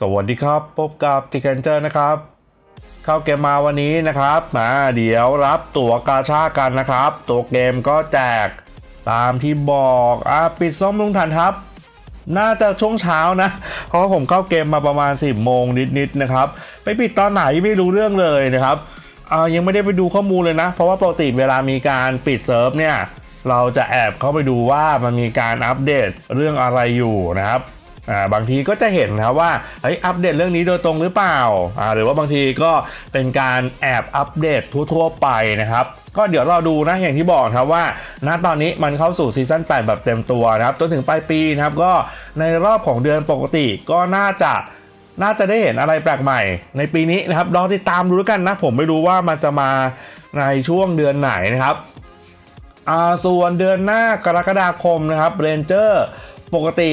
สวัสดีครับ พบกับติกันเจอร์นะครับ เข้าเกมมาวันนี้นะครับมาเดี๋ยวรับตั๋วกาชากันนะครับ ตัวเกมก็แจกตามที่บอกอะปิดซ่อมลุงทันครับ น่าจะช่วงเช้านะ เพราะผมเข้าเกมมาประมาณ 10โมงนิดๆนะครับ ไปปิดตอนไหนไม่รู้เรื่องเลยนะครับอ่ายังไม่ได้ไปดูข้อมูลเลยนะ เพราะว่าปกติเวลามีการปิดเซิร์ฟเนี่ยเราจะแอบเข้าไปดูว่ามันมีการอัปเดตเรื่องอะไรอยู่นะครับ บางทีก็จะเห็นนะครับว่าเฮ้ยอัปเดตเรื่องนี้โดยตรงหรือเปล่าหรือว่าบางทีก็เป็นการแอบอัปเดตทั่วๆไปนะครับก็เดี๋ยวเราดูนะอย่างที่บอกครับว่า ณตอนนี้มันเข้าสู่ซีซั่น8แบบเต็มตัวนะครับจนถึงปลายปีนะครับก็ในรอบของเดือนปกติก็น่าจะน่าจะได้เห็นอะไรแปลกใหม่ ในปีนี้นะครับรอติดตามดูแล้วกันนะ ผมไม่รู้ว่ามันจะมาในช่วงเดือนไหนนะครับอ่าส่วนเดือนหน้ากรกฎาคมนะครับเรนเจอร์ปกติ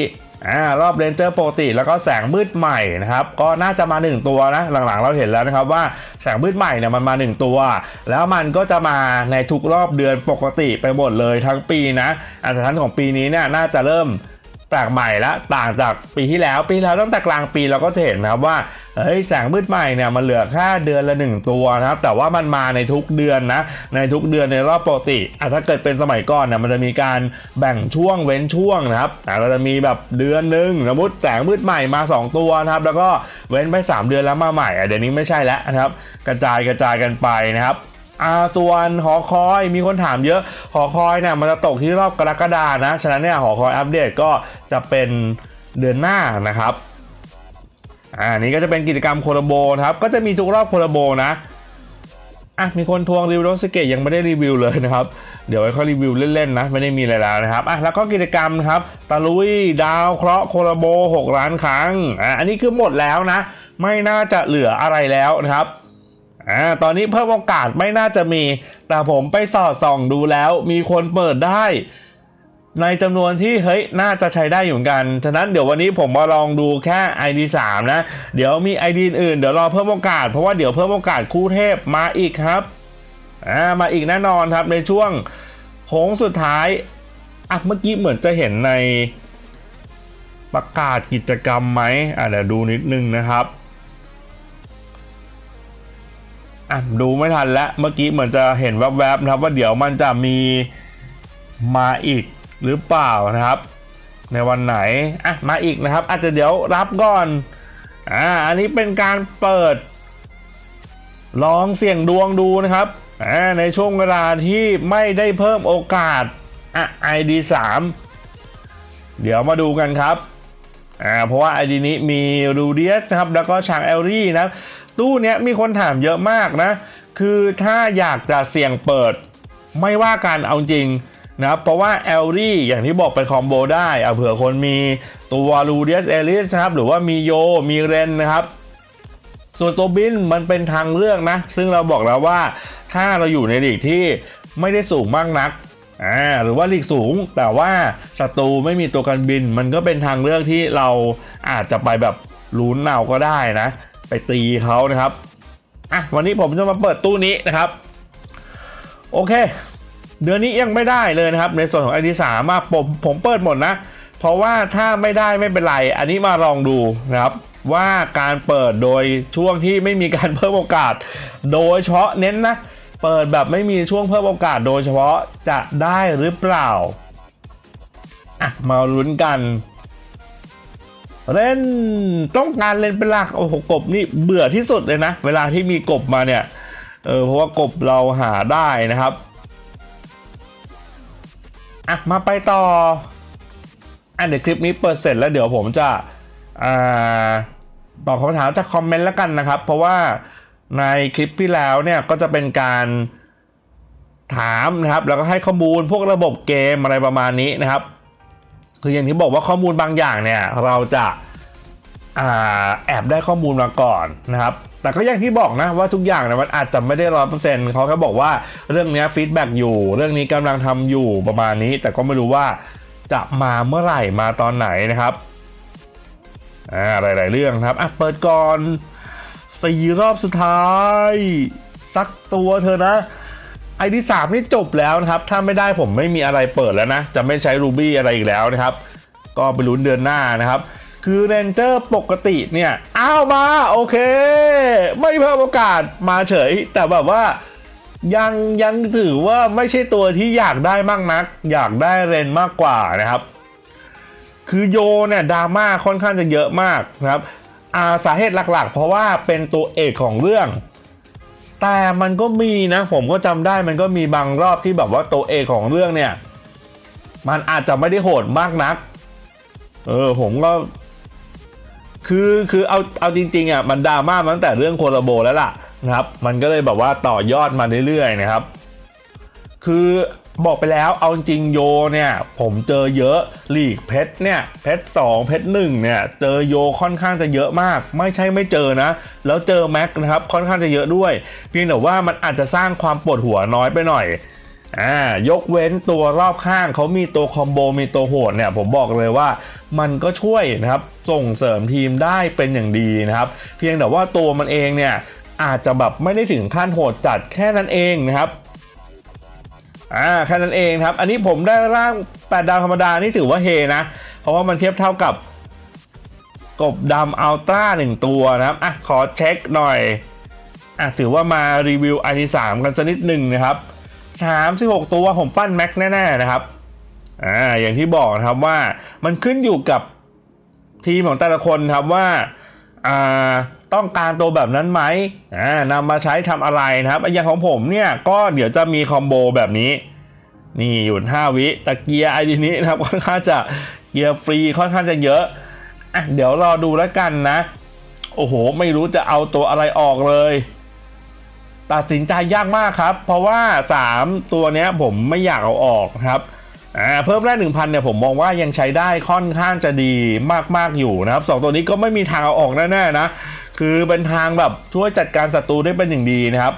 อ่ารอบเรนเจอร์ปกติแล้วก็แสงมืดใหม่นะครับก็น่าจะมา 1 ตัวนะหลังๆเราเห็นแล้วนะครับว่าแสงมืดใหม่เนี่ยมันมา 1 ตัว แล้วมันก็จะมาในทุกรอบเดือนปกติไปหมดเลยทั้งปีนะอันทั้นของปีนี้เนี่ยน่าจะเริ่ม แปลกใหม่และต่างจากปีที่แล้วปีแล้วตั้งแต่กลางปีเราก็จะเห็นนะครับว่าเฮ้ยแสงมืดใหม่เนี่ยมันเหลือแค่เดือนละ 1 ตัวนะครับแต่ว่ามันมาในทุกเดือนนะในทุกเดือนในรอบปกติอะถ้าเกิดเป็นสมัยก่อนเนี่ยมันจะมีการแบ่งช่วงเว้นช่วงนะครับอะก็จะมีแบบเดือนหนึ่งสมมติแสงมืดใหม่มา 2 ตัวนะครับแล้วก็เว้นไป 3 เดือนแล้วมาใหม่อะเดี๋ยวนี้ไม่ใช่แล้วนะครับกระจายกระจายกันไปนะครับ อ่าส่วนหอคอยมีคนถามเยอะ หอคอยเนี่ยมันจะตกที่รอบกรกฎานะ ฉะนั้นเนี่ยหอคอยอัปเดตก็จะเป็นเดือนหน้านะครับอ่านี่ก็จะเป็นกิจกรรมโคโลโบนะครับ ก็จะมีทุกรอบโคโลโบนะอะมีคนทวงรีวิวรถสเกตยังไม่ได้รีวิวเลยนะครับ เดี๋ยวไว้เขารีวิวเล่นๆนะ ไม่ได้มีอะไรแล้วนะครับอะแล้วก็กิจกรรมครับตะลุยดาวเคราะห์โคโลโบ 6 ล้านครั้งอะอันนี้คือหมดแล้วนะ ไม่น่าจะเหลืออะไรแล้วนะครับ อ่าตอนนี้เพิ่มโอกาสไม่น่าจะมี แต่ผมไปสอดส่องดูแล้วมีคนเปิดได้ ในจำนวนที่เฮ้ยน่าจะใช้ได้อยู่เหมือนกัน ฉะนั้นเดี๋ยววันนี้ผมมาลองดูแค่ ID 3นะ เดี๋ยวมี ID อื่นเดี๋ยวรอเพิ่มโอกาส เพราะว่าเดี๋ยวเพิ่มโอกาสคู่เทพมาอีกครับอ่ามาอีกแน่นอนครับในช่วงโค้งสุดท้ายอะเมื่อกี้เหมือนจะเห็นในประกาศกิจกรรมไหมอะเดี๋ยวดูนิดนึงนะครับ อะดูไม่ทันแล้วเมื่อกี้เหมือนจะเห็นแวบๆนะครับว่าเดี๋ยวมันจะมีมาอีกหรือเปล่านะครับ ในวันไหนอะมาอีกนะครับ อาจจะเดี๋ยวรับก่อนอ่าอันนี้เป็นการเปิด ลองเสี่ยงดวงดูนะครับอ่าในช่วงเวลาที่ไม่ได้เพิ่มโอกาสอะ ID 3เดี๋ยวมาดูกันครับอ่าเพราะว่า ID นี้มีรูเดียสครับแล้วก็ชางเอลลี่นะครับ ตู้เนี้ยมีคนถามเยอะมากนะ คือถ้าอยากจะเสี่ยงเปิด ไม่ว่ากันเอาจริงนะเพราะว่าเอลลี่อย่างที่บอกไปคอมโบได้เอาเผื่อคนมีตัวลูเดียสเอลิสนะครับ หรือว่ามีโยมีเรนนะครับ ส่วนตัวบินมันเป็นทางเลือกนะ ซึ่งเราบอกแล้วว่าถ้าเราอยู่ในลีกที่ไม่ได้สูงมากนักอ่าหรือว่าลีกสูงแต่ว่าศัตรูไม่มีตัวกันบิน มันก็เป็นทางเลือกที่เราอาจจะไปแบบลุ้นเอาก็ได้นะ ไปตีเขานะครับอะวันนี้ผมจะมาเปิดตู้นี้นะครับ โอเค เดือนนี้ยังไม่ได้เลยนะครับ ในส่วนของไอดีสามผมผมเปิดหมดนะ เพราะว่าถ้าไม่ได้ไม่เป็นไร อันนี้มาลองดูนะครับ ว่าการเปิดโดยช่วงที่ไม่มีการเพิ่มโอกาส โดยเฉพาะเน้นนะ เปิดแบบไม่มีช่วงเพิ่มโอกาส โดยเฉพาะจะได้หรือเปล่าอะมาลุ้นกัน เล่นต้องการเล่นเป็นหลักโอ้โหกบนี่เบื่อที่สุดเลยนะ เวลาที่มีกบมาเนี่ยเออเพราะว่ากบเราหาได้นะครับอะมาไปต่ออะเดี๋ยวคลิปนี้เปิดเสร็จแล้วเดี๋ยวผมจะอ่าตอบคำถามจากคอมเมนต์แล้วกันนะครับ เพราะว่าในคลิปที่แล้วเนี่ยก็จะเป็นการถามนะครับ แล้วก็ให้ข้อมูลพวกระบบเกมอะไรประมาณนี้นะครับ คืออย่างที่บอกว่าข้อมูลบางอย่างเนี่ยเราจะ แอบได้ข้อมูลมาก่อนนะครับ แต่ก็อย่างที่บอกนะว่าทุกอย่างนี่ยมันอาจจะไม่ได้ร้อยเปอร์เซ็นต์เขาแค่บอกว่าเรื่องนี้ฟีดแบ็กอยู่ เรื่องนี้กำลังทำอยู่ประมาณนี้ แต่ก็ไม่รู้ว่าจะมาเมื่อไหร่มาตอนไหนนะครับอ่าหลาย ๆ เรื่องครับอะเปิดก่อนสี่รอบสุดท้ายสักตัวเธอนะไอที่สามนี่จบแล้วนะครับ ถ้าไม่ได้ผมไม่มีอะไรเปิดแล้วนะ จะไม่ใช้รูบี้อะไรอีกแล้วนะครับ ก็ไปลุ้นเดือนหน้านะครับ คือเรนเจอร์ปกติเนี่ยอ้าวมาโอเค ไม่เพิ่มโอกาสมาเฉย แต่แบบว่ายังยังถือว่าไม่ใช่ตัวที่อยากได้มากนัก อยากได้เรนมากกว่านะครับ คือโยเนี่ยดราม่าค่อนข้างจะเยอะมากนะครับอาสาเหตุหลักๆ เพราะว่าเป็นตัวเอกของเรื่อง แต่มันก็มีนะผมก็จำได้มันก็มีบางรอบที่แบบว่าตัวเอกของเรื่องเนี่ย มันอาจจะไม่ได้โหดมากนัก เออผมก็ คือคือเอาเอาจริงๆอะมันดราม่ามาตั้งแต่เรื่องโคโลโบแล้วล่ะนะครับ มันก็เลยแบบว่าต่อยอดมาเรื่อยๆนะครับ คือบอกไปแล้วเอาจริงโยเนี่ยผมเจอเยอะลีกเพชรเนี่ยเพชรสองเพชรหนึ่งเนี่ยเจอโยค่อนข้างจะเยอะมาก ไม่ใช่ไม่เจอนะ แล้วเจอแม็กนะครับค่อนข้างจะเยอะด้วย เพียงแต่ว่ามันอาจจะสร้างความปวดหัวน้อยไปหน่อยอ่ายกเว้นตัวรอบข้างเขามีตัวคอมโบมีตัวโหดเนี่ยผมบอกเลยว่า มันก็ช่วยนะครับส่งเสริมทีมได้เป็นอย่างดีนะครับ เพียงแต่ว่าตัวมันเองเนี่ยอาจจะแบบไม่ได้ถึงขั้นโหดจัดแค่นั้นเองนะครับอ่าแค่นั้นเองครับ อันนี้ผมได้ร่าง8ดาวธรรมดานี่ถือว่าเฮนะ เพราะว่ามันเทียบเท่ากับกบดำอัลตร้าหนึ่งตัวนะครับอะขอเช็คหน่อยอะถือว่ามารีวิวไอทีสามกันสักนิดหนึ่งนะครับ 36 ตัวผมปั้นแม็กแน่ ๆ นะครับ อ่าอย่างที่บอกนะครับว่ามันขึ้นอยู่กับทีมของแต่ละคนครับว่าอ่าต้องการตัวแบบนั้นไหมอ่านำมาใช้ทำอะไรนะครับอย่างของผมเนี่ยก็เดี๋ยวจะมีคอมโบแบบนี้ นี่หยุด5วิตะเกียร์ไอดีนี้นะครับค่อนข้างจะเกียร์ฟรีค่อนข้างจะเยอะอะเดี๋ยวรอดูแล้วกันนะ โอ้โห ไม่รู้จะเอาตัวอะไรออกเลยตัดสินใจยากมากครับ เพราะว่า 3 ตัวเนี้ยผมไม่อยากเอาออกครับ เพิ่มแรก1,000เนี่ยผมมองว่ายังใช้ได้ค่อนข้างจะดีมากๆอยู่นะครับสองตัวนี้ก็ไม่มีทางเอาออกแน่ๆนะ คือเป็นทางแบบช่วยจัดการศัตรูได้เป็นอย่างดีนะครับ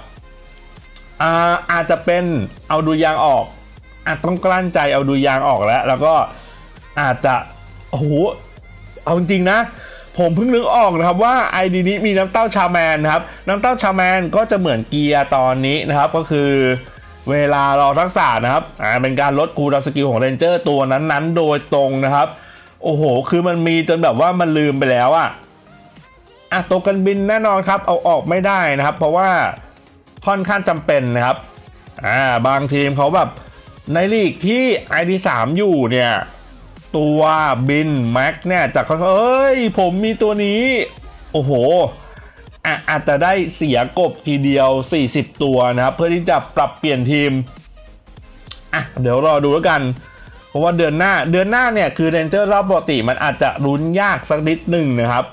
อาอาจจะเป็นเอาดูยางออกอาจต้องกลั้นใจเอาดูยางออกแล้ว แล้วก็อาจจะโอ้โหเอาจริงๆนะ ผมเพิ่งนึกออกนะครับว่าไอดีนี้มีน้ำเต้าชาแมนนะครับน้ำเต้าชาแมนก็จะเหมือนเกียร์ตอนนี้นะครับก็คือ เวลารอทักษะนะครับ อ่า เป็นการลดคูลดาวสกิลของเรนเจอร์ตัวนั้นๆ โดยตรงนะครับ โอ้โห คือมันมีจนแบบว่ามันลืมไปแล้วอะอะตัวกันบินแน่นอนครับ เอาออกไม่ได้นะครับ เพราะว่าค่อนข้างจำเป็นนะครับ อ่า บางทีมเขาแบบในลีกที่ ID3 อยู่เนี่ย ตัวบินแม็กเนี่ยจากเขาเอ้ย ผมมีตัวนี้ โอ้โห อาจจะได้เสียกบทีเดียว 40 ตัวนะครับ เพื่อที่จะปรับเปลี่ยนทีมอะเดี๋ยวรอดูแล้วกัน เพราะว่าเดือนหน้าเดือนหน้าเนี่ยคือเรนเจอร์รอบปกติมันอาจจะลุ้นยากสักนิดหนึ่งนะครับ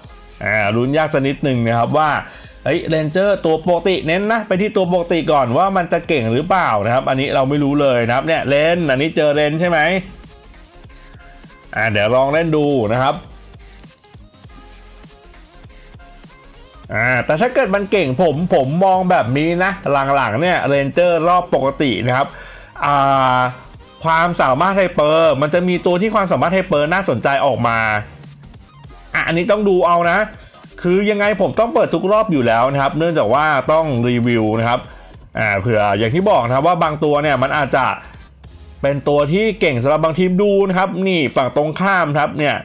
อ่าลุ้นยากสักนิดหนึ่งนะครับว่าเฮ้ยเรนเจอร์ตัวปกติเน้นนะไปที่ตัวปกติก่อนว่ามันจะเก่งหรือเปล่านะครับ อันนี้เราไม่รู้เลยนะครับเนี่ยเลนอันนี้เจอเลนใช่ไหมอ่าเดี๋ยวลองเล่นดูนะครับ อ่าแต่ถ้าเกิดมันเก่งผมผมมองแบบนี้นะ หลังๆเนี่ยเรนเจอร์รอบปกตินะครับอ่าความสามารถไฮเปอร์ มันจะมีตัวที่ความสามารถไฮเปอร์น่าสนใจออกมาอะอันนี้ต้องดูเอานะ คือยังไงผมต้องเปิดทุกรอบอยู่แล้วนะครับ เนื่องจากว่าต้องรีวิวนะครับอ่าเผื่ออย่างที่บอกนะครับว่าบางตัวเนี่ยมันอาจจะเป็นตัวที่เก่งสำหรับบางทีมดูนะครับ นี่ฝั่งตรงข้ามครับเนี่ย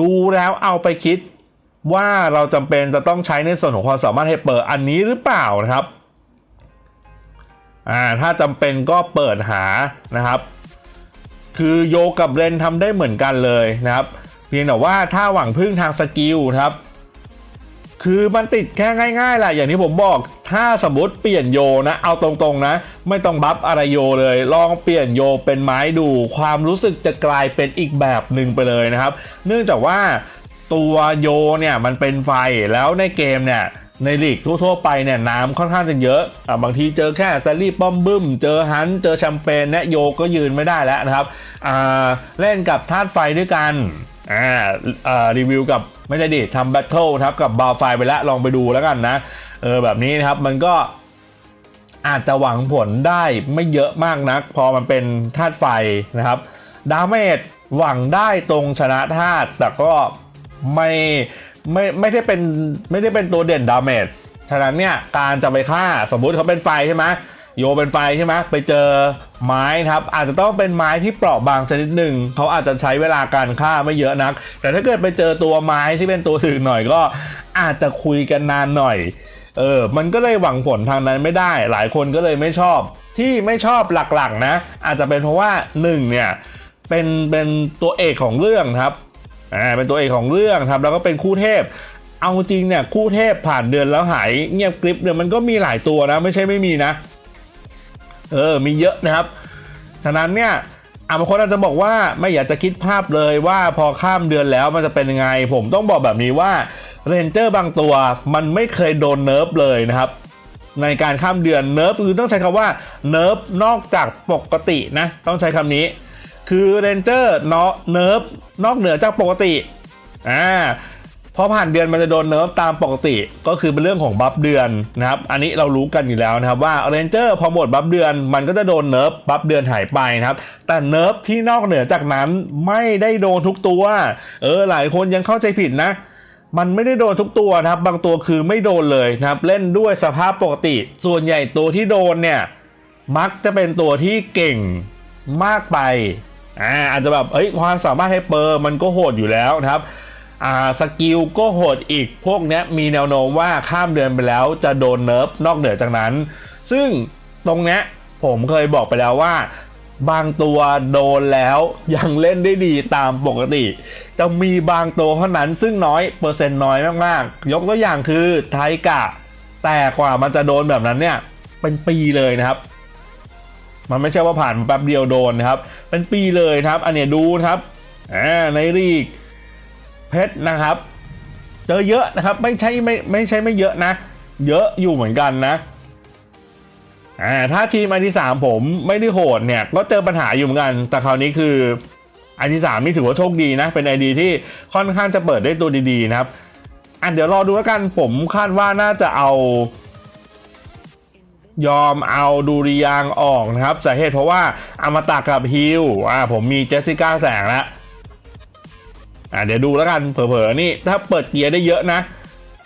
ดูแล้วเอาไปคิด ว่าเราจำเป็นจะต้องใช้ในส่วนของความสามารถให้เปิดอันนี้หรือเปล่านะครับอ่าถ้าจำเป็นก็เปิดหานะครับ คือโยกับเรนทำได้เหมือนกันเลยนะครับ เพียงแต่ว่าถ้าหวังพึ่งทางสกิลครับ คือมันติดแค่ง่ายๆแหละอย่างที่ผมบอกถ้าสมมติเปลี่ยนโยนะ เอาตรงๆนะ ไม่ต้องบัฟอะไรโยเลย ลองเปลี่ยนโยเป็นไม้ดู ความรู้สึกจะกลายเป็นอีกแบบหนึ่งไปเลยนะครับ เนื่องจากว่า ตัวโยเนี่ยมันเป็นไฟแล้วในเกมเนี่ยในลีกทั่วๆไปเนี่ยน้ำค่อนข้างจะเยอะอะบางทีเจอแค่แซลลี่ป้อมบึ้ม เจอฮันเจอแชมเปญเนี่ยโยก็ยืนไม่ได้แล้วนะครับอ่าเล่นกับธาตุไฟด้วยกันอ่าอ่ารีวิวกับไม่ได้ดิทำแบทเทิลครับกับบาวไฟไปแล้วลองไปดูแล้วกันนะเออแบบนี้นะครับมันก็อาจจะหวังผลได้ไม่เยอะมากนัก พอมันเป็นธาตุไฟนะครับดาเมจหวังได้ตรงชนะธาตุแต่ก็ ไม่ไม่ไม่ได้เป็นไม่ได้เป็นตัวเด่นดาเมจฉะนั้นเนี่ยการจะไปฆ่าสมมุติเขาเป็นไฟใช่ไหมโยเป็นไฟใช่ไหมไปเจอไม้ครับ อาจจะต้องเป็นไม้ที่เปราะบางชนิดหนึ่งเขาอาจจะใช้เวลาการฆ่าไม่เยอะนัก แต่ถ้าเกิดไปเจอตัวไม้ที่เป็นตัวถึกหน่อยก็อาจจะคุยกันนานหน่อยเออมันก็เลยหวังผลทางนั้นไม่ได้ หลายคนก็เลยไม่ชอบ ที่ไม่ชอบหลักๆนะ อาจจะเป็นเพราะว่าหนึ่งเนี่ยเป็นเป็นตัวเอกของเรื่องครับ อ่าเป็นตัวเอกของเรื่องครับแล้วก็เป็นคู่เทพ เอาจริงเนี่ยคู่เทพผ่านเดือนแล้วหายเงียบกริบเนี่ยมันก็มีหลายตัวนะไม่ใช่ไม่มีนะเออมีเยอะนะครับฉะนั้นเนี่ยอะบางคนอาจจะบอกว่าไม่อยากจะคิดภาพเลยว่าพอข้ามเดือนแล้วมันจะเป็นยังไง ผมต้องบอกแบบนี้ว่าเรนเจอร์บางตัวมันไม่เคยโดนเนิร์ฟเลยนะครับ ในการข้ามเดือนเนิร์ฟคือต้องใช้คำว่าเนิร์ฟนอกจากปกตินะ ต้องใช้คำนี้ คือเรนเจอร์เนาะเนิร์ฟนอกเหนือจากปกติอ่าพอผ่านเดือนมันจะโดนเนิร์ฟตามปกติก็คือเป็นเรื่องของบัฟเดือนนะครับอันนี้เรารู้กันอยู่แล้วนะครับว่าเรนเจอร์พอหมดบัฟเดือนมันก็จะโดนเนิร์ฟบัฟเดือนหายไปนะครับแต่เนิร์ฟที่นอกเหนือจากนั้นไม่ได้โดนทุกตัวเออหลายคนยังเข้าใจผิดนะ มันไม่ได้โดนทุกตัวนะครับ บางตัวคือไม่โดนเลยนะครับเล่นด้วยสภาพปกติ ส่วนใหญ่ตัวที่โดนเนี่ยมักจะเป็นตัวที่เก่งมากไป อ่าอาจจะแบบเอ้ยความสามารถให้เปอร์มันก็โหดอยู่แล้วนะครับอ่าสกิลก็โหดอีกพวกเนี้ยมีแนวโน้มว่าข้ามเดือนไปแล้วจะโดนเนิร์ฟนอกเหนือจากนั้น ซึ่งตรงเนี้ยผมเคยบอกไปแล้วว่า บางตัวโดนแล้วยังเล่นได้ดีตามปกติ จะมีบางตัวเท่านั้นซึ่งน้อยเปอร์เซ็นต์น้อยมากๆ ยกตัวอย่างคือไทกะ แต่กว่ามันจะโดนแบบนั้นเนี่ยเป็นปีเลยนะครับ มันไม่ใช่ว่าผ่านแป๊บเดียวโดนนะครับ เป็นปีเลยครับอันเนี้ยดูครับอ่าในลีกเพชรนะครับ เจอเยอะนะครับไม่ใช่ไม่ไม่ใช่ไม่เยอะนะ เยอะอยู่เหมือนกันนะอ่าถ้าทีมไอที่สามผมไม่ได้โหดเนี่ยก็เจอปัญหาอยู่เหมือนกัน แต่คราวนี้คือไอที่สามนี่ถือว่าโชคดีนะ เป็นไอดีที่ค่อนข้างจะเปิดได้ตัวดีๆนะครับอะเดี๋ยวรอดูแล้วกันผมคาดว่าน่าจะเอา ยอมเอาดูริยางออกนะครับสาเหตุเพราะว่าอามาตะกับฮิลอ่าผมมีเจสสิก้าแสงแล้วอ่าเดี๋ยวดูแล้วกันเผลอๆนี่ถ้าเปิดเกียร์ได้เยอะนะ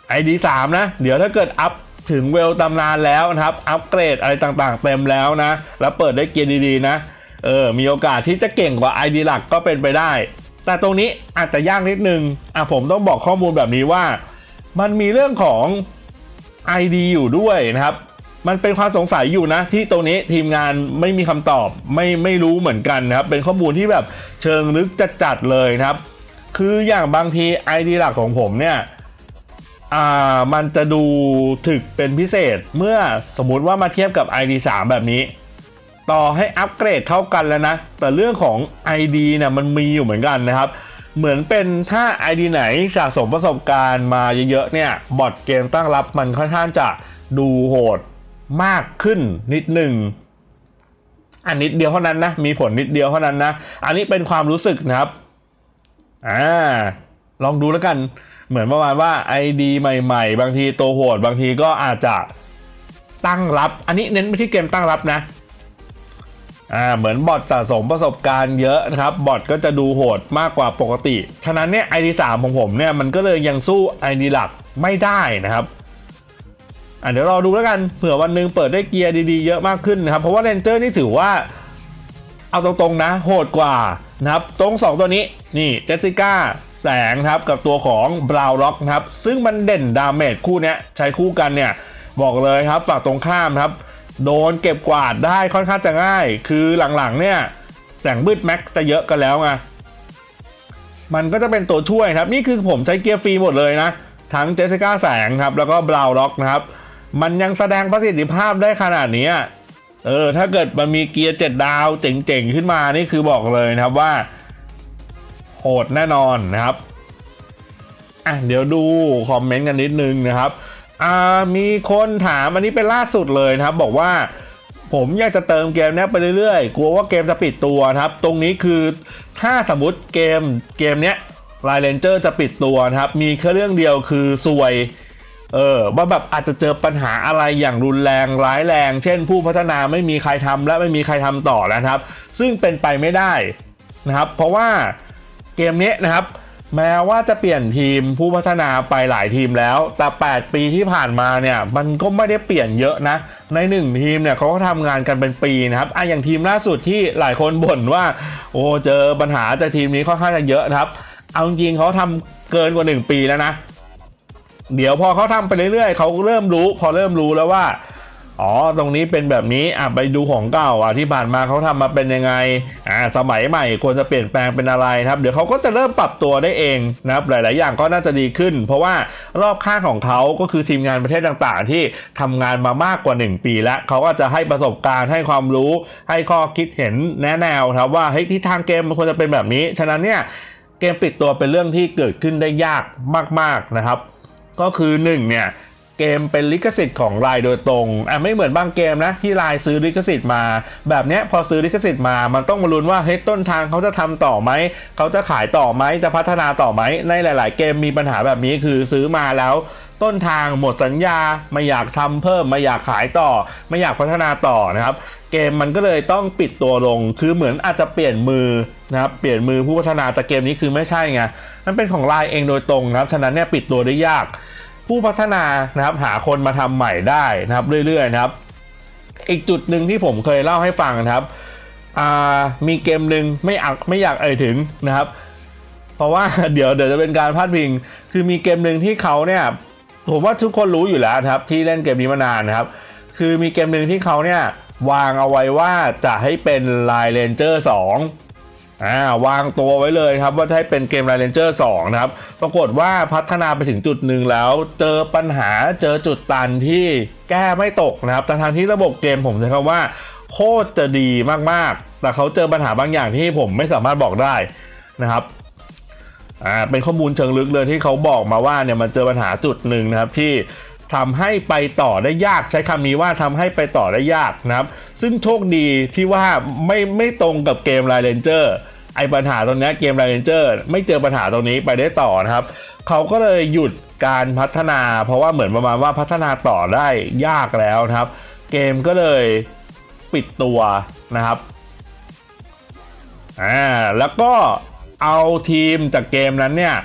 ไอดีสามนะ เดี๋ยวถ้าเกิดอัพถึงเวลตำนานแล้วนะครับ อัปเกรดอะไรต่างๆเต็มแล้วนะ แล้วเปิดได้เกียร์ดีๆนะเออมีโอกาสที่จะเก่งกว่า ID หลักก็เป็นไปได้ แต่ตรงนี้อาจจะยากนิดนึงอะผมต้องบอกข้อมูลแบบนี้ว่า มันมีเรื่องของ ID อยู่ด้วยนะครับ มันเป็นความสงสัยอยู่นะ ที่ตรงนี้ทีมงานไม่มีคำตอบไม่ไม่รู้เหมือนกันนะครับ เป็นข้อมูลที่แบบเชิงลึกจัดๆเลยนะครับ คืออย่างบางที ID หลักของผมเนี่ยอ่ามันจะดูถึกเป็นพิเศษเมื่อสมมุติว่ามาเทียบกับ ID 3 แบบนี้ ต่อให้อัปเกรดเท่ากันแล้วนะ แต่เรื่องของ ID เนี่ยมันมีอยู่เหมือนกันนะครับ เหมือนเป็นถ้า ID ไหนสะสมประสบการณ์มาเยอะๆเนี่ยบอทเกมตั้งรับมันค่อนข้างจะดูโหด มากขึ้นนิดหนึ่งอันนิดเดียวเท่านั้นนะ มีผลนิดเดียวเท่านั้นนะ อันนี้เป็นความรู้สึกนะครับ อ่า ลองดูแล้วกัน เหมือนประมาณว่า ID ใหม่ ๆ บางทีตัวโหด บางทีก็อาจจะตั้งรับ อันนี้เน้นไปที่เกมตั้งรับนะ อ่า เหมือนบอทสะสมประสบการณ์เยอะนะครับ บอทก็จะดูโหดมากกว่าปกติ ฉะนั้นเนี่ย ID 3ของผมเนี่ยมันก็เลยยังสู้ ID หลักไม่ได้นะครับ อะเดี๋ยวรอดูแล้วกันเผื่อวันหนึงเปิดได้เกียร์ดีๆเยอะมากขึ้นนะครับ เพราะว่าเรนเจอร์นี่ถือว่า เอาตรงๆนะ โหดกว่านะครับตรง 2 ตัวนี้นี่เจสสิก้าแสงครับกับตัวของบราวล็อกครับซึ่งมันเด่นดาเมจคู่เนี้ยใช้คู่กันเนี่ยบอกเลยครับฝั่งตรงข้ามครับ โดนเก็บกวาดได้ค่อนข้างจะง่าย คือหลังๆเนี่ยแสงมืดแม็กจะเยอะกันแล้วไงมันก็จะเป็นตัวช่วยครับ นี่คือผมใช้เกียร์ฟรีหมดเลยนะ ทั้งเจสสิก้าแสงครับแล้วก็บราวล็อกนะครับ มันยังแสดงประสิทธิภาพได้ขนาดนี้เออถ้าเกิดมันมีเกียร์เจ็ดดาวเจ๋งๆ ขึ้นมานี่คือบอกเลยนะครับว่า โหดแน่นอนนะครับอะเดี๋ยวดูคอมเมนต์กันนิดนึงนะครับอ่ามีคนถามอันนี้เป็นล่าสุดเลยนะครับ บอกว่าผมอยากจะเติมเกมนี้ไปเรื่อยๆ กลัวว่าเกมจะปิดตัวนะครับ ตรงนี้คือถ้าสมมติเกมเกมเนี้ยไลเลนเจอร์จะปิดตัวนะครับ มีแค่เรื่องเดียวคือซวย เออว่าแบบอาจจะเจอปัญหาอะไรอย่างรุนแรงร้ายแรง เช่น ผู้พัฒนาไม่มีใครทำและไม่มีใครทำต่อแล้วนะครับ ซึ่งเป็นไปไม่ได้นะครับ เพราะว่าเกมนี้นะครับ แม้ว่าจะเปลี่ยนทีมผู้พัฒนาไปหลายทีมแล้ว แต่ 8 ปีที่ผ่านมาเนี่ยมันก็ไม่ได้เปลี่ยนเยอะนะ ในหนึ่งทีมเนี่ยเขาก็ทำงานกันเป็นปีนะครับอะอย่างทีมล่าสุดที่หลายคนบ่นว่า โอ้เจอปัญหาจากทีมนี้ค่อนข้างจะเยอะนะครับ เอาจริงเขาทำเกินกว่า 1 ปีแล้วนะ เดี๋ยวพอเขาทำไปเรื่อยๆเขาเริ่มรู้ พอเริ่มรู้แล้วว่าอ๋อ ตรงนี้เป็นแบบนี้ อะ ไปดูของเก่า อะ ที่ผ่านมาเขาทำมาเป็นยังไง อ่า สมัยใหม่ควรจะเปลี่ยนแปลงเป็นอะไรครับ เดี๋ยวเขาก็จะเริ่มปรับตัวได้เองนะครับ หลาย ๆ อย่างก็น่าจะดีขึ้น เพราะว่ารอบข้างของเขาก็คือทีมงานประเทศต่าง ๆ ที่ทำงานมามากกว่า 1 ปีแล้ว เขาก็จะให้ประสบการณ์ ให้ความรู้ ให้ข้อคิดเห็นแนะแนวครับว่า เฮ้ยที่ทางเกมมันควรจะเป็นแบบนี้ ฉะนั้นเนี่ย เกมปิดตัวเป็นเรื่องที่เกิดขึ้นได้ยากมาก ๆ นะครับ ก็คือหนึ่งเนี่ยเกมเป็นลิขสิทธิ์ของรายโดยตรงอะไม่เหมือนบางเกมนะที่รายซื้อลิขสิทธิ์มา แบบเนี้ยพอซื้อลิขสิทธิ์มามันต้องมาลุ้นว่าเฮ้ยต้นทางเขาจะทำต่อไหมเขาจะขายต่อไหมจะพัฒนาต่อไหมในหลาย ๆ เกมมีปัญหาแบบนี้คือซื้อมาแล้วต้นทางหมดสัญญาไม่อยากทำเพิ่มไม่อยากขายต่อ ไม่อยากพัฒนาต่อนะครับ เกมมันก็เลยต้องปิดตัวลง คือเหมือนอาจจะเปลี่ยนมือนะครับ เปลี่ยนมือผู้พัฒนาแต่เกมนี้คือไม่ใช่ไง มันเป็นของรายเองโดยตรงนะครับ ฉะนั้นเนี่ยปิดตัวได้ยาก ผู้พัฒนานะครับหาคนมาทำใหม่ได้นะครับเรื่อยๆนะครับ อีกจุดหนึ่งที่ผมเคยเล่าให้ฟังนะครับอ่ามีเกมหนึ่งไม่อักไม่อยากเอ่ยถึงนะครับ เพราะว่าเดี๋ยวเดี๋ยวจะเป็นการพลาดพิง คือมีเกมหนึ่งที่เขาเนี่ยผมว่าทุกคนรู้อยู่แล้วนะครับที่เล่นเกมนี้มานานนะครับ คือมีเกมหนึ่งที่เขาเนี่ย วางเอาไว้ว่าจะให้เป็นลายเรนเจอร์2อ่าวางตัวไว้เลยครับว่าจะให้เป็นเกม r รเลนเจอร์2นะครับ ปรากฏว่าพัฒนาไปถึงจุดหนึ่งแล้ว เจอปัญหาเจอจุดตันที่แก้ไม่ตกนะครับแต่ทางที่ระบบเกมผมใช้คำว่า โคตรจะดีมากๆ แต่เขาเจอปัญหาบางอย่างที่ผมไม่สามารถบอกได้นะครับอ่าเป็นข้อมูลเชิงลึกเลยที่เขาบอกมาว่าเนี่ยมันเจอปัญหาจุดหนึ่งนะครับที่ ทำให้ไปต่อได้ยาก ใช้คำนี้ว่าทำให้ไปต่อได้ยากนะครับ ซึ่งโชคดีที่ว่าไม่ไม่ตรงกับเกม r รเลนเจอร์ไอปัญหาตรงนี้เกม r รเลนเจอร์ไม่เจอปัญหาตรงนี้ไปได้ต่อนะครับ เขาก็เลยหยุดการพัฒนา เพราะว่าเหมือนประมาณว่าพัฒนาต่อได้ยากแล้วนะครับ เกมก็เลยปิดตัวนะครับอ่าแล้วก็เอาทีมจากเกมนั้นเนี่ย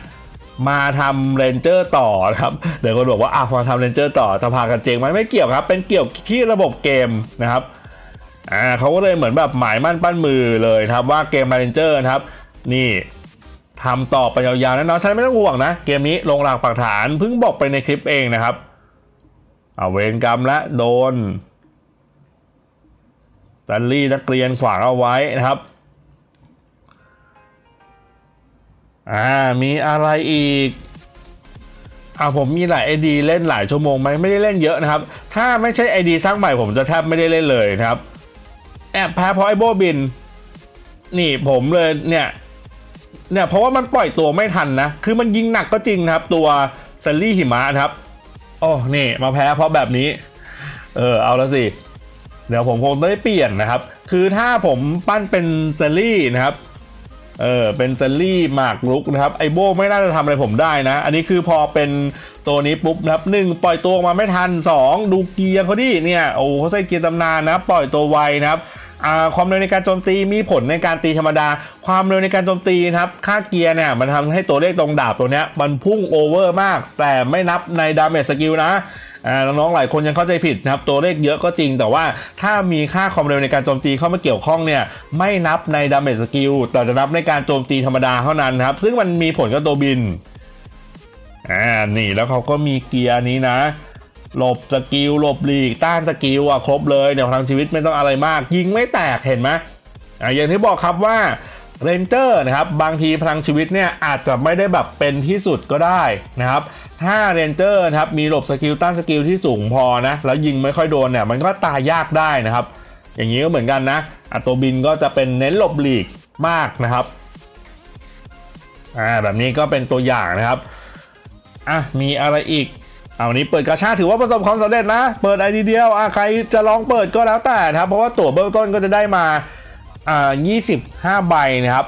มาทำเรนเจอร์ต่อนะครับเดี๋ยวคนบอกว่าอะพอทำเรนเจอร์ต่อจะพากันเจงไหมไม่เกี่ยวครับ เป็นเกี่ยวที่ระบบเกมนะครับอ่าเขาก็เลยเหมือนแบบหมายมั่นปั้นมือเลยครับว่าเกมเรนเจอร์นะครับ นี่ทำต่อไปยาวๆแน่นอนฉันไม่ต้องห่วงนะ เกมนี้ลงหลักปักฐานเพิ่งบอกไปในคลิปเองนะครับเอาเวรกรรมและโดนแซนลี่นักเรียนขวางเอาไว้นะครับ อ่ามีอะไรอีกอ่าผมมีหลายไอดีเล่นหลายชั่วโมงไหมไม่ได้เล่นเยอะนะครับ ถ้าไม่ใช่ไอดีสร้างใหม่ผมจะแทบไม่ได้เล่นเลยนะครับแอบแพ้เพราะไอโบบิน นี่ผมเลยเนี่ยเนี่ยเพราะว่ามันปล่อยตัวไม่ทันนะ คือมันยิงหนักก็จริงนะครับ ตัวเซลลี่หิมะนะครับโอ้นี่มาแพ้เพราะแบบนี้ เออเอาล้วสิ เดี๋ยวผมคงได้เปลี่ยนนะครับ คือถ้าผมปั้นเป็นเซลลี่นะครับ เออเป็นเซลลี่หมากรุกนะครับไอโบไม่น่าจะทำอะไรผมได้นะ อันนี้คือพอเป็นตัวนี้ปุ๊บนะครับหนึ่งปล่อยตัวออกมาไม่ทัน 2 ดูเกียร์เขาดิเนี่ยโอ้เขาใส่เกียร์ตำนานนะปล่อยตัวไวนะครับความเร็วในการโจมตีมีผลในการตีธรรมดา ความเร็วในการโจมตีนะครับ ค่าเกียร์เนี่ยมันทำให้ตัวเลขตรงดาบตัวเนี้ยมันพุ่งโอเวอร์มาก แต่ไม่นับในดาเมจสกิลนะ น้องๆหลายคนยังเข้าใจผิดนะครับตัวเลขเยอะก็จริง แต่ว่าถ้ามีค่าความเร็วในการโจมตีเข้ามาเกี่ยวข้องเนี่ยไม่นับในดาเมจสกิลแต่จะนับในการโจมตีธรรมดาเท่านั้นครับ ซึ่งมันมีผลกับตัวบินอ่านี่แล้วเขาก็มีเกียร์นี้นะหลบสกิลหลบหลีกต้านสกิลอะครบเลยเดี๋ยวพลังชีวิตไม่ต้องอะไรมาก ยิงไม่แตกเห็นไหมอ่าอย่างที่บอกครับว่า เรนเจอร์นะครับบางทีพลังชีวิตเนี่ยอาจจะไม่ได้แบบเป็นที่สุดก็ได้นะครับถ้าเรนเจอร์นะครับมีหลบสกิลต้านสกิลที่สูงพอนะแล้วยิงไม่ค่อยโดนเนี่ยมันก็ตายยากได้นะครับ อย่างนี้ก็เหมือนกันนะอัตโตบินก็จะเป็นเน้นหลบหลีกมากนะครับอ่าแบบนี้ก็เป็นตัวอย่างนะครับอะมีอะไรอีกเอาวันนี้เปิดกาชาถือว่าประสบความสำเร็จนะ เปิดไอดีเดียวอะใครจะลองเปิดก็แล้วแต่นะครับ เพราะว่าตั๋วเบื้องต้นก็จะได้มา อ่า25ใบนะครับ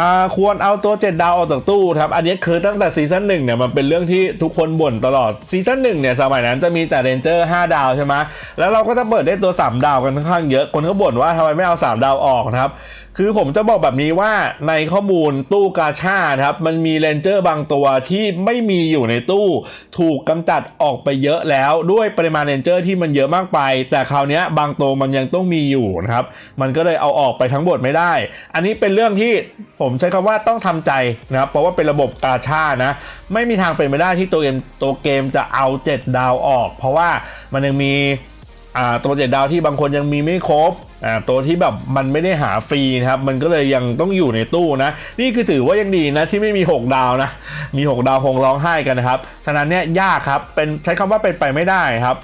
อ่าควรเอาตัว7ดาวออกจากตู้ครับ อันนี้คือตั้งแต่ซีซั่นหนึ่งเนี่ยมันเป็นเรื่องที่ทุกคนบ่นตลอดซีซั่นหนึ่งเนี่ยสมัยนั้นจะมีแต่เรนเจอร์5ดาวใช่ไหมแล้วเราก็จะเปิดได้ตัว3ดาวกันค่อนข้างเยอะคนก็บ่นว่าทำไมไม่เอา3ดาวออกนะครับ คือผมจะบอกแบบนี้ว่าในข้อมูลตู้กาชาครับ มันมีเลนเจอร์บางตัวที่ไม่มีอยู่ในตู้ ถูกกำจัดออกไปเยอะแล้วด้วยปริมาณเลนเจอร์ที่มันเยอะมากไป แต่คราวนี้บางตัวมันยังต้องมีอยู่นะครับ มันก็เลยเอาออกไปทั้งหมดไม่ได้ อันนี้เป็นเรื่องที่ผมใช้คำว่าต้องทำใจนะครับ เพราะว่าเป็นระบบกาชานะ ไม่มีทางเป็นไปได้ที่ตัวเกมตัวเกมจะเอา 7 ดาวออก เพราะว่ามันยังมีตัวเจ็ดดาวที่บางคนยังมีไม่ครบ อ่าตัวที่แบบมันไม่ได้หาฟรีนะครับ มันก็เลยยังต้องอยู่ในตู้นะ นี่คือถือว่ายังดีนะที่ไม่มี 6 ดาวนะ มี 6 ดาวคงร้องไห้กันนะครับ ฉะนั้นเนี่ยยากครับ เป็นใช้คำว่าเป็นไปไม่ได้ครับ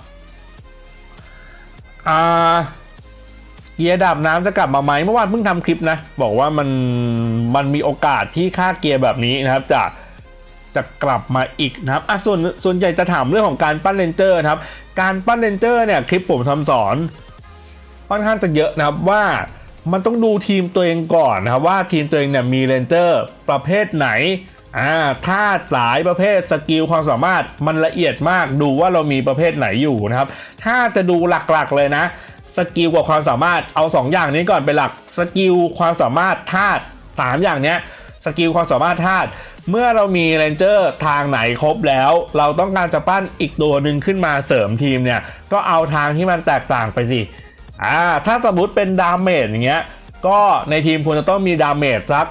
อ่าเกียร์ดับน้ำจะกลับมาไหมเมื่อวานเพิ่งทำคลิปนะ บอกว่ามันมันมีโอกาสที่ค่าเกียร์แบบนี้นะครับ จะจะกลับมาอีกนะครับอะส่วนส่วนใหญ่จะถามเรื่องของการปั้นเลนเจอร์นะครับ การปั้นเลนเจอร์เนี่ยคลิปผมทำสอน ค่อนข้างจะเยอะนะครับว่ามันต้องดูทีมตัวเองก่อนนะครับว่าทีมตัวเองเนี่ยมีเลนเจอร์ประเภทไหนอ่าถ้าสายประเภทสกิลความสามารถมันละเอียดมากดูว่าเรามีประเภทไหนอยู่นะครับ ถ้าจะดูหลักๆเลยนะสกิลกับความสามารถเอา 2 อย่างนี้ก่อนเป็นหลักสกิลความสามารถธาตุสามอย่างเนี้ยสกิลความสามารถธาตุเมื่อเรามีเรนเจอร์ทางไหนครบแล้ว เราต้องการจะปั้นอีกตัวหนึ่งขึ้นมาเสริมทีมเนี่ยก็เอาทางที่มันแตกต่างไปสิ อ่าถ้าสมมติเป็นดาเมจอย่างเงี้ยก็ในทีมควรจะต้องมีดาเมจสัก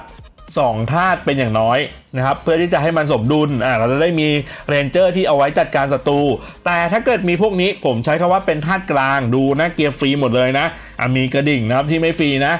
2ธาตุเป็นอย่างน้อยนะครับเพื่อที่จะให้มันสมดุลอ่าเราจะได้มีเรนเจอร์ที่เอาไว้จัดการศัตรูแต่ถ้าเกิดมีพวกนี้ผมใช้คำว่าเป็นธาตุกลางดูนะเกียร์ฟรีหมดเลยนะอะมีกระดิ่งนะครับที่ไม่ฟรีนะ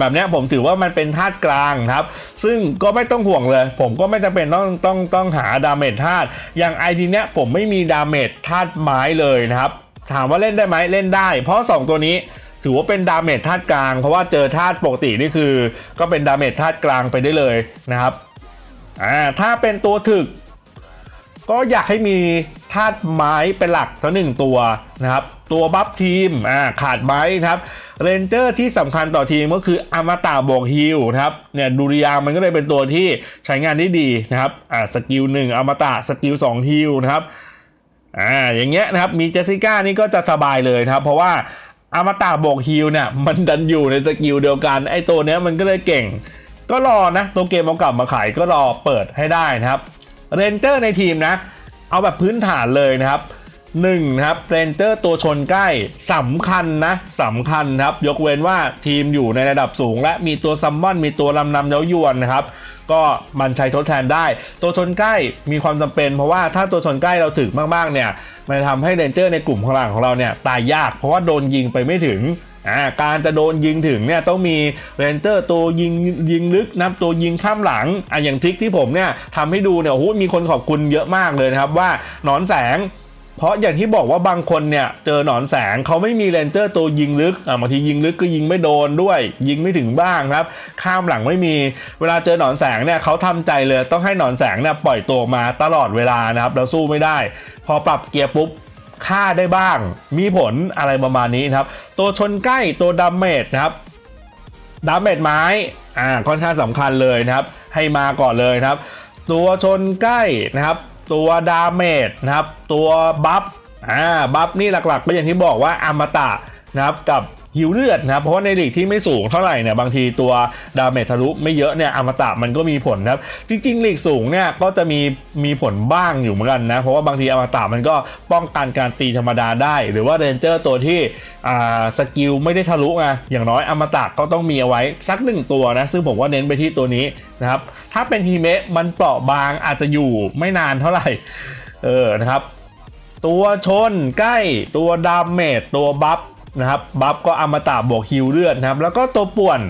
แบบนี้ผมถือว่ามันเป็นธาตุกลางครับ ซึ่งก็ไม่ต้องห่วงเลย ผมก็ไม่จำเป็นต้องต้องต้องหาดาเมจธาตุอย่างไอดีเนี้ยผมไม่มีดาเมจธาตุไม้เลยนะครับ ถามว่าเล่นได้ไหมเล่นได้ เพราะ 2 ตัวนี้ถือว่าเป็นดาเมจธาตุกลาง เพราะว่าเจอธาตุปกตินี่คือ ก็เป็นดาเมจธาตุกลางไปได้เลยนะครับอ่าถ้าเป็นตัวถึก ก็อยากให้มีธาตุไม้เป็นหลักทั้งหนึ่งตัวนะครับ ตัวบัฟทีมอ่าขาดไม้นะครับเรนเจอร์ที่สำคัญต่อทีมก็คืออมตะบวกฮิลนะครับเนี่ยดูริยางมันก็เลยเป็นตัวที่ใช้งานได้ดีนะครับอ่าสกิลหนึ่งอมตะสกิลสองฮิลนะครับ อ่าอย่างเงี้ยนะครับมีเจสสิก้านี่ก็จะสบายเลยนะครับ เพราะว่าอมตะโบกฮิลเนี่ยมันดันอยู่ในสกิลเดียวกันไอ้ตัวเนี้ยมันก็เลยเก่ง ก็รอนะตัวเกมเอากลับมาขายก็รอเปิดให้ได้นะครับเรนเจอร์ในทีมนะ เอาแบบพื้นฐานเลยนะครับหนึ่งนะครับเรนเจอร์ตัวชนใกล้สำคัญนะสำคัญครับ ยกเว้นว่าทีมอยู่ในระดับสูง และมีตัวซัมมอนมีตัวลำนำเย้ายวนนะครับ ก็มันใช้ทดแทนได้ ตัวชนใกล้มีความจำเป็น เพราะว่าถ้าตัวชนใกล้เราถึกมากๆเนี่ยมันจะทำให้เรนเจอร์ในกลุ่มข้างหลังของเราเนี่ยตายยากเพราะว่าโดนยิงไปไม่ถึงอ่าการจะโดนยิงถึงเนี่ยต้องมีเรนเจอร์ตัวยิงยิงลึกนะครับตัวยิงข้ามหลังอะอย่างทริคที่ผมเนี่ยทำให้ดูเนี่ยโอ้โหมีคนขอบคุณเยอะมากเลยนะครับว่านอนแสง เพราะอย่างที่บอกว่าบางคนเนี่ยเจอหนอนแสงเขาไม่มีเรนเจอร์ตัวยิงลึกอะบางทียิงลึกก็ยิงไม่โดนด้วย ยิงไม่ถึงบ้างครับ ข้ามหลังไม่มีเวลาเจอหนอนแสงเนี่ยเขาทำใจเลยต้องให้หนอนแสงเนี่ยปล่อยตัวมาตลอดเวลานะครับแล้วสู้ไม่ได้ พอปรับเกียร์ปุ๊บฆ่าได้บ้าง มีผลอะไรประมาณนี้นะครับ ตัวชนใกล้ตัวดาเมจนะครับดาเมจไม้อ่าค่อนข้างสำคัญเลยนะครับ ให้มาก่อนเลยนะครับ ตัวชนใกล้นะครับ ตัวดาเมจนะครับ ตัวบัฟอ่าบัฟนี่หลักๆ ก็อย่างที่บอกว่าอมตะนะครับกับ หิวเลือดนะครับเพราะว่าในลีกที่ไม่สูงเท่าไหร่เนี่ยบางทีตัวดาเมจทะลุไม่เยอะเนี่ยอมตะมันก็มีผลนะครับ จริงๆลีกสูงเนี่ยก็จะมีมีผลบ้างอยู่เหมือนกันนะ เพราะว่าบางทีอมตะมันก็ป้องกันการตีธรรมดาได้ หรือว่าเรนเจอร์ตัวที่สกิลไม่ได้ทะลุไงอย่างน้อยอมตะก็ต้องมีเอาไว้สักหนึ่งตัวนะ ซึ่งผมว่าเน้นไปที่ตัวนี้นะครับถ้าเป็นฮีเมะมันเปราะบางอาจจะอยู่ไม่นานเท่าไหร่เออนะครับตัวชนใกล้ตัวดาเมจตัวบัฟ นะครับบัฟก็อมตะบวกฮิวเลือดนะครับแล้วก็ตัวป่วน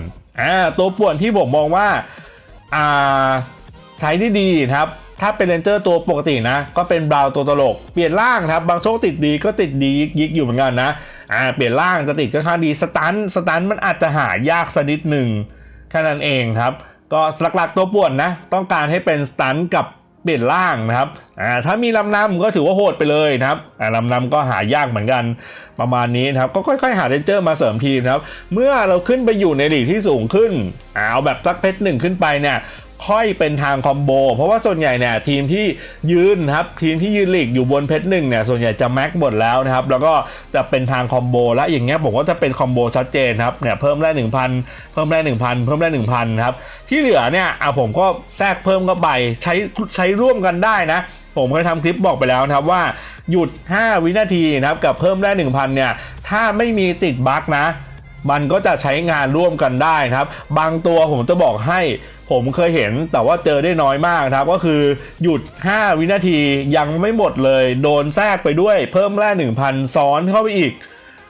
อ่าตัวป่วนที่ผมมองว่าอ่าใช้ได้ดีนะครับถ้าเป็นเรนเจอร์ตัวปกตินะ ก็เป็นบราวน์ตัวตลก เปลี่ยนร่างครับ บางโชคติดดีก็ติดดียิกอยู่เหมือนกันนะอ่าเปลี่ยนร่างจะติดก็ค่อนข้างดีสตันสตันมันอาจจะหายากสักนิดหนึ่งแค่นั้นเองครับ ก็หลักๆตัวป่วนนะ ต้องการให้เป็นสตันกับ เปลี่ยนร่างนะครับอ่าถ้ามีลำนำก็ถือว่าโหดไปเลยนะครับอ่าลำนำก็หายากเหมือนกันประมาณนี้นะครับ ก็ค่อย ๆ หาเรนเจอร์มาเสริมทีมนะครับ เมื่อเราขึ้นไปอยู่ในลีกที่สูงขึ้นอ่าเอาแบบสักเพชรหนึ่งขึ้นไปเนี่ย ค่อยเป็นทางคอมโบ เพราะว่าส่วนใหญ่เนี่ยทีมที่ยืนครับทีมที่ยืนหลีกอยู่บนเพชรหนึ่งเนี่ยส่วนใหญ่จะแม็กหมดแล้วนะครับแล้วก็จะเป็นทางคอมโบและอย่างเงี้ยผมก็จะเป็นคอมโบชัดเจนครับเนี่ยเพิ่มได้1,000 เพิ่มได้1,000 เพิ่มได้1,000ครับที่เหลือเนี่ยอะผมก็แทรกเพิ่มก็ไปใช้ใช้ร่วมกันได้นะผมเคยทำคลิปบอกไปแล้วนะครับว่าหยุด 5 วินาทีนะครับกับเพิ่มได้ 1,000เนี่ยถ้าไม่มีติดบั๊กนะ มันก็จะใช้งานร่วมกันได้นะครับ บางตัวผมจะบอกให้ ผมเคยเห็นแต่ว่าเจอได้น้อยมากครับ ก็คือหยุด 5 วินาทียังไม่หมดเลย โดนแทรกไปด้วยเพิ่มแร่1,000 ซ้อนเข้าไปอีก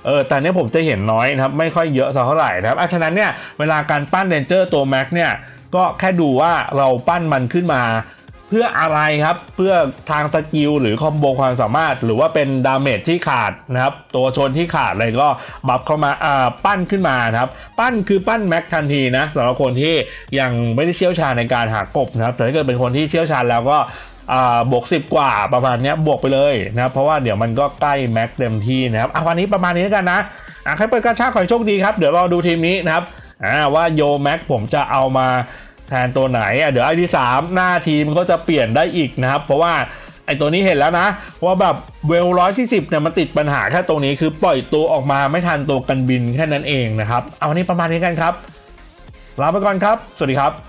เออแต่เนี้ยผมจะเห็นน้อยนะครับ ไม่ค่อยเยอะสักเท่าไหร่นะครับอะฉะนั้นเนี่ยเวลาการปั้นเรนเจอร์ตัวแม็กเนี่ยก็แค่ดูว่าเราปั้นมันขึ้นมา เพื่ออะไรครับ เพื่อทางสกิลหรือคอมโบความสามารถ หรือว่าเป็นดาเมจที่ขาดนะครับ ตัวชนที่ขาดอะไรก็บัฟเข้ามาปั้นขึ้นมาครับ ปั้นคือปั้นแม็กทันทีนะสำหรับคนที่ยังไม่ได้เชี่ยวชาญในการหากบนะครับ แต่ถ้าเกิดเป็นคนที่เชี่ยวชาญแล้วก็บวก 10 กว่าประมาณนี้บวกไปเลยนะครับ เพราะว่าเดี๋ยวมันก็ใกล้แม็กเต็มที่นะครับอะวันนี้ประมาณนี้แล้วกันนะอะใครเปิดกระชากขอให้โชคดีครับ เดี๋ยวรอดูทีมนี้นะครับอ่าว่าโยแม็กผมจะเอามา แทนตัวไหนอะเดี๋ยวไอที่สามหน้าทีมก็จะเปลี่ยนได้อีกนะครับ เพราะว่าไอตัวนี้เห็นแล้วนะว่าแบบเวลร้อยสี่สิบเนี่ยมันติดปัญหาแค่ตรงนี้คือปล่อยตัวออกมาไม่ทันตัวกันบินแค่นั้นเองนะครับ เอาวันนี้ประมาณนี้กันครับลาไปก่อนครับ สวัสดีครับ